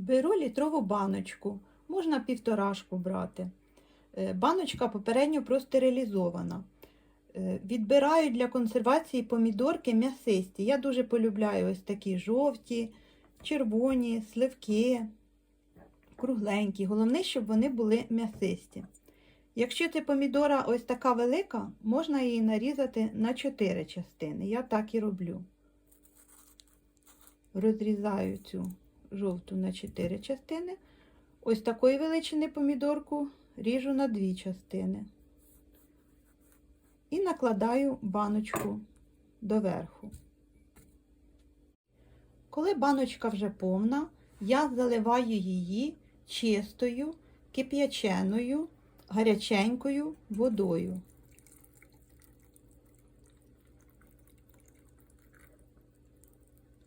Беру літрову баночку, можна півторашку брати. Е, Баночка попередньо простерилізована. Е, Відбираю для консервації помідорки м'ясисті. Я дуже полюбляю ось такі жовті, червоні, сливки, кругленькі. Головне, щоб вони були м'ясисті. Якщо це помідора ось така велика, можна її нарізати на 4 частини. Я так і роблю. Розрізаю цю жовту на 4 частини. Ось такої величини помідорку ріжу на 2 частини. І накладаю баночку доверху. Коли баночка вже повна, я заливаю її чистою, кип'яченою, гаряченькою водою.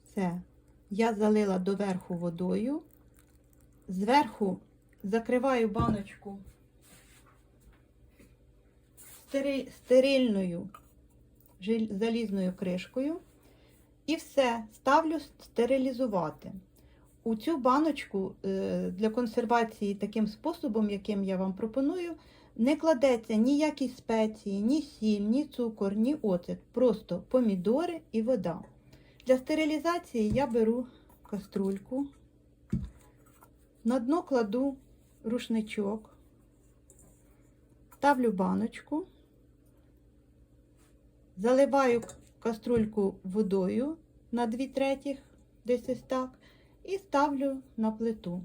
Все. Я залила доверху водою. Зверху закриваю баночку стери- стерильною залізною кришкою. І все, ставлю стерилізувати. У цю баночку е, для консервації таким способом, яким я вам пропоную, не кладеться ніякі спеції, ні сіль, ні цукор, ні оцет. Просто помідори і вода. Для стерилізації я беру каструльку, на дно кладу рушничок, ставлю баночку, заливаю каструльку водою на 2 третіх, десь ось так, і ставлю на плиту.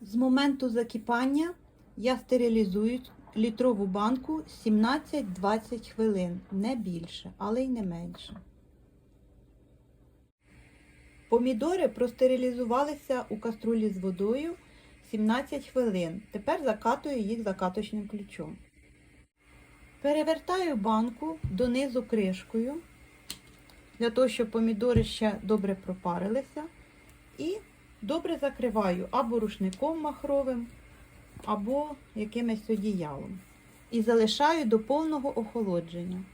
З моменту закипання я стерилізую літрову банку 17-20 хвилин, не більше, але й не менше. Помідори простерилізувалися у каструлі з водою 17 хвилин. Тепер закатую їх закаточним ключом. Перевертаю банку донизу кришкою, для того, щоб помідори ще добре пропарилися. І добре закриваю або рушником махровим, або якимось одіялом. І залишаю до повного охолодження.